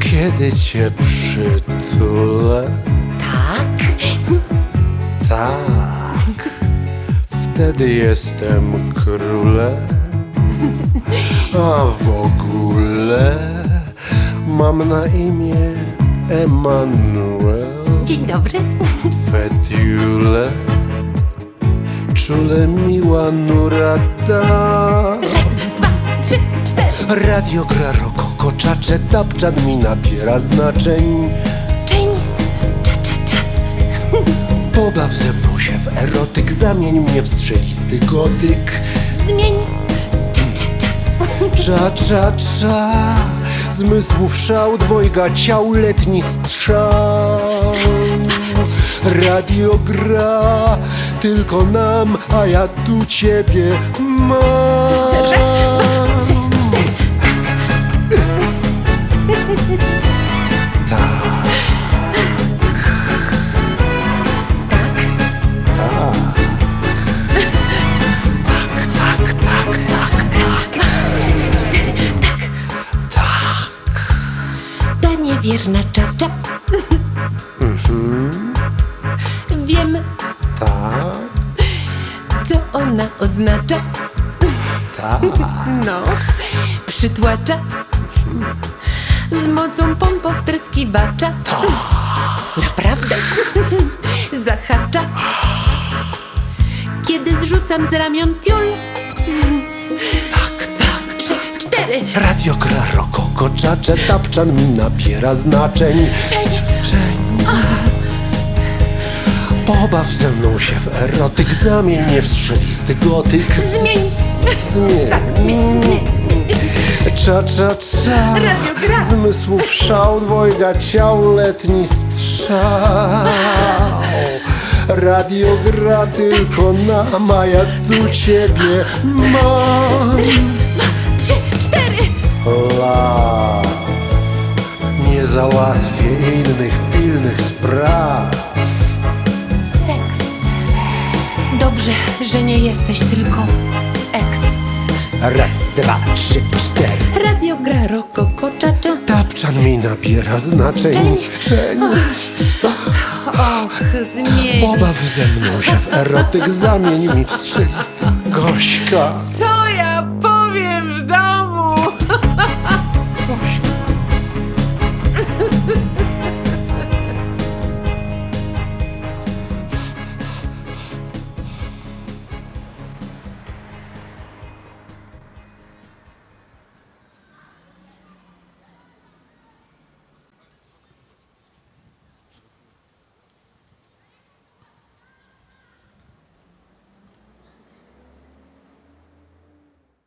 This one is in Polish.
Kiedy cię przytulę, Tak? tak, wtedy jestem królem. A w ogóle mam na imię Emanuel Dzień dobry. Fetiule. Czule miła nurata. Raz, dwa, trzy, cztery. Radio gra rokoko, czacze, tapczan mi nabiera znaczeń. Czyń. Cza, cza, cza. Pobaw ze mną się w erotyk, zamień mnie w strzelisty gotyk. Zmień. Cza, cza, cza. Cza, cza, cza, zmysłów szał, dwojga ciał, letni strzał. Radio gra tylko nam, a ja tu ciebie mam. Niewierna czacza. Wiem, tak, co ona oznacza. tak. No, przytłacza z mocą pompo wtryskiwacza. Naprawdę zahacza. Kiedy zrzucam z ramion tiul. Tak, tak, trzy, cztery. Radio gra rokoko, czacze, tapczan mi nabiera znaczeń. Czeń, Czeń. Pobaw ze mną się w erotyk, zamień mnie w strzelisty gotyk. zmień. Zmień. Zmień, zmień, zmień. Cza, cza, cza. Radio gra. Zmysłów szał, dwojga ciał, letni strzał. Radio gra tylko nam, a ja tu ciebie mam. Pilnych spraw. Seks. Dobrze, że nie jesteś tylko eks. Raz, dwa, trzy, cztery. Radio gra rokoko czacza. Tapczan mi nabiera znaczeń. Czeń. Och, zmień. Pobaw ze mną się w erotyk, zamień mi w strzelisty gośka. Co